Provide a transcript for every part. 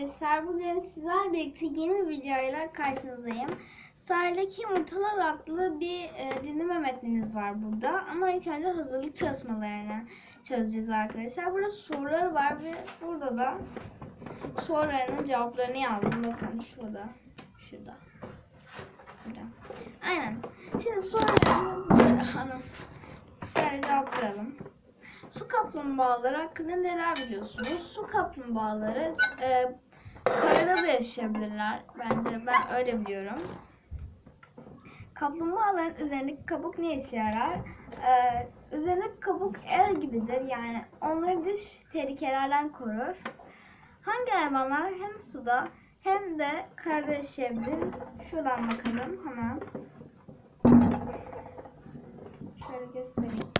arkadaşlar. Bugün sizlerle birlikte yeni bir videoyla karşınızdayım. Sahildeki Yumurtalar adlı bir e, dinleme metnimiz var burada. Ama ilk önce hazırlık çalışmalarını çözeceğiz arkadaşlar. Burada sorular var ve burada da sorularının cevaplarını yazdım. Bakın şurada. Şurada. Burada. Aynen. Şimdi sorularını böyle hanım. Şöyle cevaplayalım. Su kaplumbağaları hakkında neler biliyorsunuz? Su kaplumbağaları e, karada da yaşayabilirler. Bence ben öyle biliyorum. Kaplumbağaların üzerindeki kabuk ne işe yarar? E, üzerindeki kabuk el gibidir. Yani onları dış tehlikelerden korur. Hangi hayvanlar hem suda hem de karada yaşayabilir? Şuradan bakalım hemen. Şöyle göstereyim.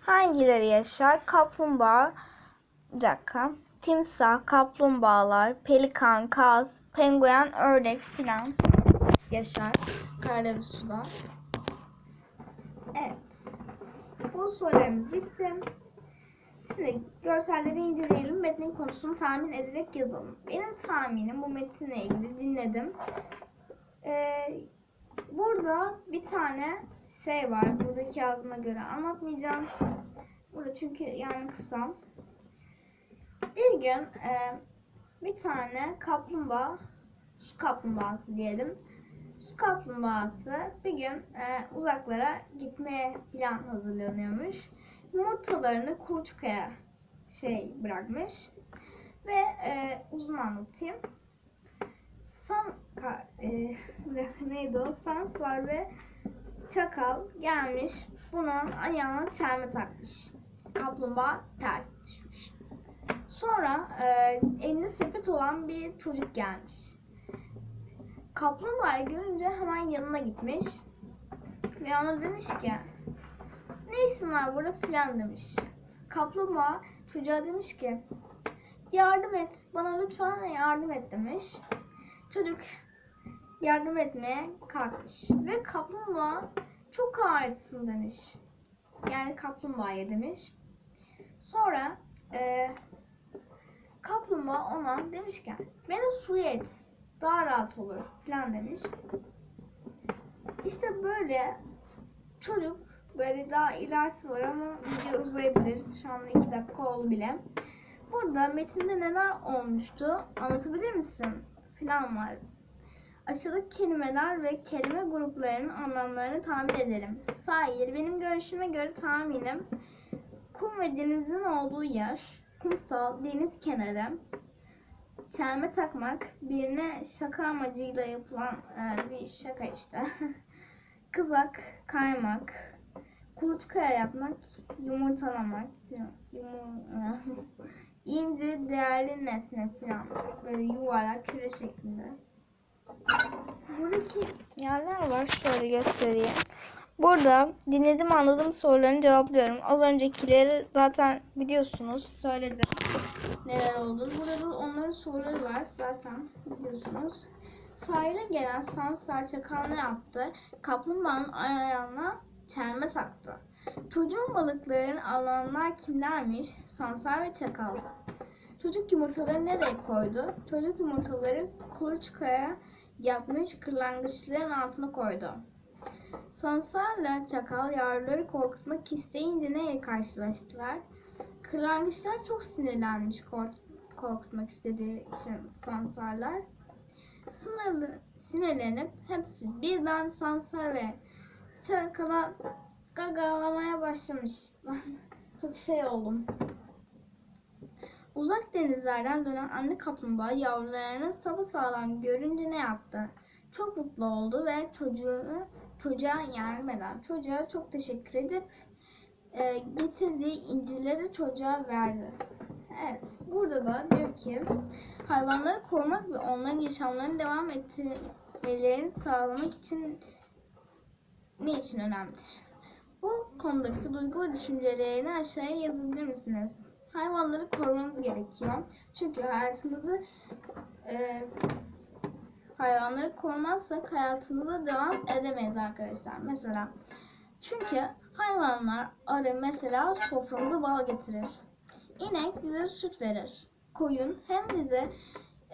Hangileri yaşar? Kaplumbağa, bir dakika. Timsah, kaplumbağalar, pelikan, kaz, penguen, ördek filan yaşar. Karada ve suda. Evet. Bu sorularımız bitti. Şimdi görselleri inceleyelim. Metnin konusunu tahmin ederek yazalım. Benim tahminim bu metinle ilgili dinledim. Ee, burada bir tane şey var. Buradaki yazdığına göre anlatmayacağım. Burada çünkü yani kısa. Bir gün e, bir tane kaplumbağa, su kaplumbağası diyelim. Su kaplumbağası bir gün e, uzaklara gitmeye plan hazırlanıyormuş. Yumurtalarını kuluçkaya şey bırakmış. Ve e, uzun anlatayım. Sam ka, e, neydi o? Sansar ve Çakal gelmiş bunun ayağına çelme takmış. Kaplumbağa ters düşmüş. Sonra e, elinde sepet olan bir çocuk gelmiş. Kaplumbağayı görünce hemen yanına gitmiş. Ve ona demiş ki ne işin var burada filan demiş. Kaplumbağa çocuğa demiş ki yardım et bana lütfen yardım et demiş. Çocuk yardım etmeye kalkmış. Ve kaplumbağa çok ağırsın demiş. Yani kaplumbağaya demiş. Sonra e, kaplumbağa ona demiş ki beni suya et daha rahat olur falan demiş. İşte böyle çocuk böyle daha ilerisi var ama video uzayabilir. Şu anda iki dakika oldu bile. Burada metinde neler olmuştu anlatabilir misin? Falan var. Aşağıdaki kelimeler ve kelime gruplarının anlamlarını tahmin edelim. Sahil, benim görüşüme göre tahminim kum ve denizin olduğu yer, kumsal, deniz kenarı, çelme takmak, birine şaka amacıyla yapılan e, bir şaka işte. Kızak, kaymak, kuluçkaya yapmak, yumurtalamak, yumur, ince değerli nesne falan böyle yuvarlak küre şeklinde. Buradaki yerler var. Şöyle göstereyim. Burada dinledim anladım sorularını cevaplıyorum. Az öncekileri zaten biliyorsunuz. Söyledim neler oldu. Burada da onların soruları var zaten biliyorsunuz. Sahile gelen Sansar Çakal ne yaptı? Kaplumbağanın ayağına çelme taktı. Çocuğun balıklarını alanlar kimlermiş? Sansar ve Çakal. Çocuk yumurtaları nereye koydu? Çocuk yumurtaları kuluçkaya yapmış kırlangıçların altına koydu. Sansarla çakal yavruları korkutmak isteyince neyle karşılaştılar? Kırlangıçlar çok sinirlenmiş kork- korkutmak istediği için sansarlar. Sınırlı, sinirlenip hepsi birden sansar ve çakala gagalamaya başlamış. çok şey oldum. Uzak denizlerden dönen anne kaplumbağa yavrularını sapasağlam görünce ne yaptı? Çok mutlu oldu ve çocuğunu çocuğa yardım eden çocuğa çok teşekkür edip e, getirdiği incileri çocuğa verdi. Evet, burada da diyor ki hayvanları korumak ve onların yaşamlarını devam ettirmelerini sağlamak için ne için önemlidir? Bu konudaki duygu ve düşüncelerini aşağıya yazabilir misiniz? Hayvanları korumamız gerekiyor. Çünkü hayatımızı e, hayvanları korumazsak hayatımıza devam edemeyiz arkadaşlar. Mesela çünkü hayvanlar arı mesela soframıza bal getirir. İnek bize süt verir. Koyun hem bize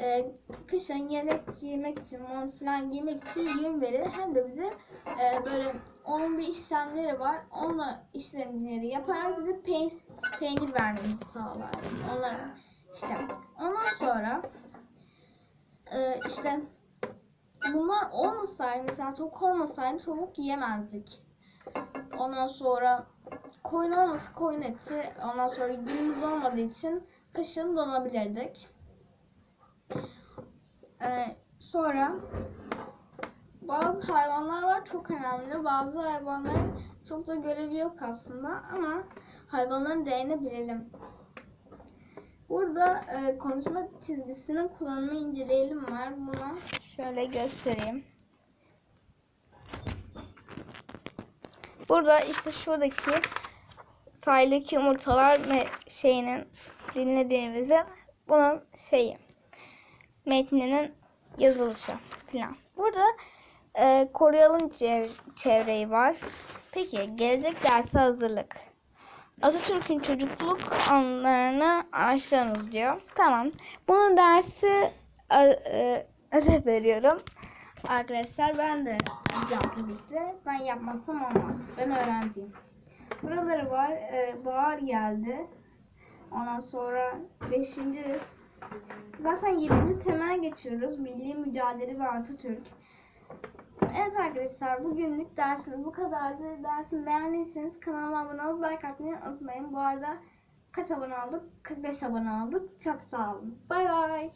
e, kışın yelek giymek için, mont falan giymek için yün verir. Hem de bize e, böyle onun bir işlemleri var. Onunla işlemleri yaparak bize peynir, peynir vermemizi sağlar. Onlar işte. Ondan sonra e, işte bunlar olmasaydı mesela tavuk olmasaydı tavuk yiyemezdik. Ondan sonra koyun olmasa koyun eti. Ondan sonra günümüz olmadığı için kışın donabilirdik. Ee, sonra bazı hayvanlar var çok önemli. Bazı hayvanların çok da görevi yok aslında ama hayvanların değerini bilelim. Burada e, konuşma çizgisinin kullanımı inceleyelim var. Bunu şöyle göstereyim. Burada işte şuradaki sahildeki yumurtalar ve şeyinin dinlediğimizin bunun şeyi metninin yazılışı falan. Burada e, koruyalım çev- çevreyi var. Peki gelecek derse hazırlık. Atatürk'ün çocukluk anılarını araştırınız diyor. Tamam. Bunun dersi e, e, ödev veriyorum. Arkadaşlar ben de yapacağım tabii ki. Ben yapmazsam olmaz. Ben öğrenciyim. Buraları var. E, bahar geldi. Ondan sonra 5. Zaten 7. temel geçiyoruz. Milli mücadele ve Atatürk. Evet arkadaşlar bugünlük dersimiz bu kadardı. Dersimi beğendiyseniz kanalıma abone olup like atmayı unutmayın. Bu arada kaç abone olduk? 45 abone olduk. Çok sağ olun. Bay bay.